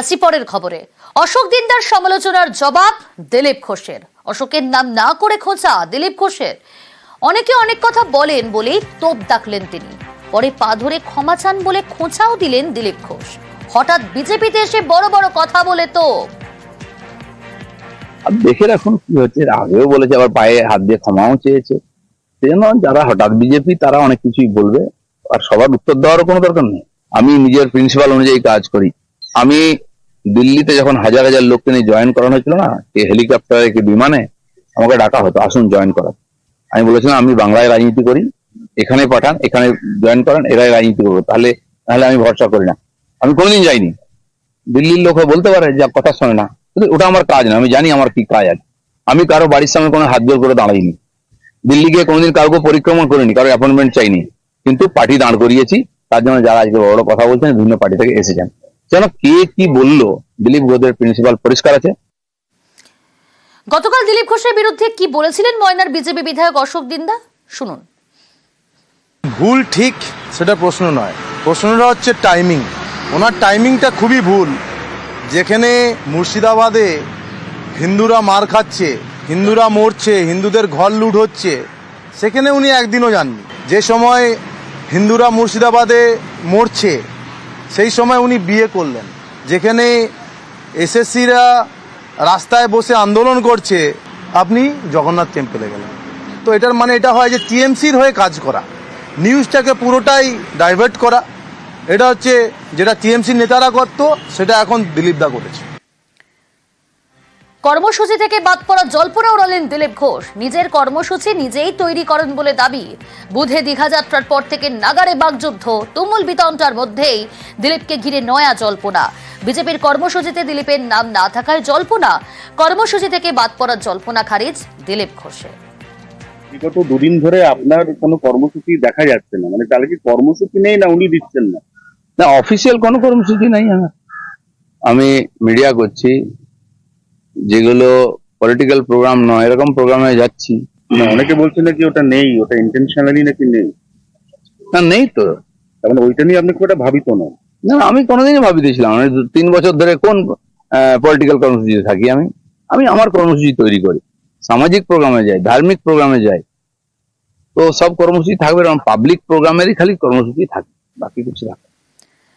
আসি পরের খবরে, অশোক দিনদার সমালোচনার জবাব দিলীপ ঘোষের। অশোকের নাম না করে খোঁচা দিলীপ ঘোষের। অনেকে অনেক কথা বলেন বলেই তোপ ডাকলেন তিনি। পরে পা ধরে ক্ষমা চান বলে খোঁচাও দিলেন দিলীপ ঘোষ। হঠাৎ বিজেপিতে এসে বড় বড় কথা বলে তো দেখে রাখুন, কি হচ্ছে? আগেও বলেছে, আবার পায়ে হাত দিয়ে ক্ষমাও চেয়েছে। সেজন্য যারা হঠাৎ বিজেপি, তারা অনেক কিছুই বলবে। আর সবার উত্তর দেওয়ারও কোনো দরকার নেই। আমি নিজের প্রিন্সিপাল অনুযায়ী কাজ করি। আমি দিল্লিতে যখন হাজার হাজার লোককে নিয়ে জয়েন করানো হয়েছিল না কি হেলিকপ্টারে কি বিমানে আমাকে ডাকা হতো, আসুন জয়েন করা আমি বলেছিলাম, আমি বাংলায় রাজনীতি করি, এখানে পাঠান, এখানে জয়েন করেন, এরাই রাজনীতি করব। তাহলে তাহলে আমি ভরসা করি না। আমি কোনোদিন যাইনি। দিল্লির লোক বলতে পারে যা কথা শোনে না। কিন্তু ওটা আমার কাজ না, আমি জানি আমার কি কাজ আছে। আমি কারও বাড়ির সামনে কোনো হাত জোর করে দাঁড়াইনি। দিল্লি গিয়ে কোনোদিন কাউকে পরিক্রমণ করিনি, কারও অ্যাপয়েন্টমেন্ট চাইনি। কিন্তু পার্টি দাঁড় করিয়েছি, তার জন্য যারা আজকে বড় বড় কথা বলছেন, বিভিন্ন পার্টি থেকে এসেছেন। যেন কে কি বলল? দিলীপ ঘোষের প্রিন্সিপাল পরিষ্কার আছে? গতকাল দিলীপ ঘোষের বিরুদ্ধে কি বলেছিলেন ময়নার বিজেপি বিধায়ক অশোক দিন্দা? শুনুন। ভুল ঠিক সেটা প্রশ্ন নয়। প্রশ্নটা হচ্ছে টাইমিং ওনার টাইমিংটা খুবই ভুল। যেখানে মুর্শিদাবাদে হিন্দুরা মার খাচ্ছে হিন্দুরা মরছে হিন্দুদের ঘর লুট হচ্ছে সেখানে উনি একদিনও যাননি। যে সময় হিন্দুরা মুর্শিদাবাদে মরছে সেই সময় উনি বিয়ে করলেন। যেখানে এসএসসিরা রাস্তায় বসে আন্দোলন করছে, আপনি জগন্নাথ টেম্পেলে গেলেন। তো এটার মানে এটা হয় যে টিএমসির হয়ে কাজ করা। নিউজটাকে পুরোটাই ডাইভার্ট করা। এটা হচ্ছে যেটা টিএমসির নেতারা করতো, সেটা এখন দিলীপদা করেছে। কর্মসূচি থেকে বাদ পড়া জল্পনা উড়ালেন দিলীপ ঘোষ। নিজের কর্মসূচি নিজেই তৈরি করেন বলে দাবি। বুধে দীঘা যাত্রার পর থেকে নাগারে বাগযুদ্ধ তুমুল বিতণ্ডার মধ্যেই দিলীপকে ঘিরে নয়া জল্পনা। বিজেপির কর্মসূচিতে দিলীপের নাম না থাকায় জল্পনা। কর্মসূচি থেকে বাদ পড়ার জল্পনা খারিজ দিলীপ ঘোষের। বিগত দুদিন ধরে আপনার কোনো কর্মসূচি দেখা যাচ্ছে না। মানে তাহলে কি কর্মসূচি নেই না উনি দিচ্ছেন না? না অফিসিয়াল কোনো কর্মসূচি নাই আমার। আমি মিডিয়া করছি যেগুলো পলিটিক্যাল প্রোগ্রাম নয় এরকম প্রোগ্রামে যাচ্ছি। না অনেকে বলছেন নাকি ওটা নেই ওটা ইন্টেনশনালি নাকি নেই? না নেই তো। তার মানে ওইটা নিয়ে আপনি খুব একটা ভাবিত নন। না আমি কোনোদিনই ভাবিতেছিলাম আমি দু- তিন বছর ধরে কোন পলিটিক্যাল কর্মসূচিতে থাকি আমি? আমি আমার কর্মসূচি তৈরি করি। সামাজিক প্রোগ্রামে যাই ধার্মিক প্রোগ্রামে যাই। তো সব কর্মসূচি থাকবে পাবলিক প্রোগ্রামেরই খালি কর্মসূচি থাকে বাকি কিছু থাকে না।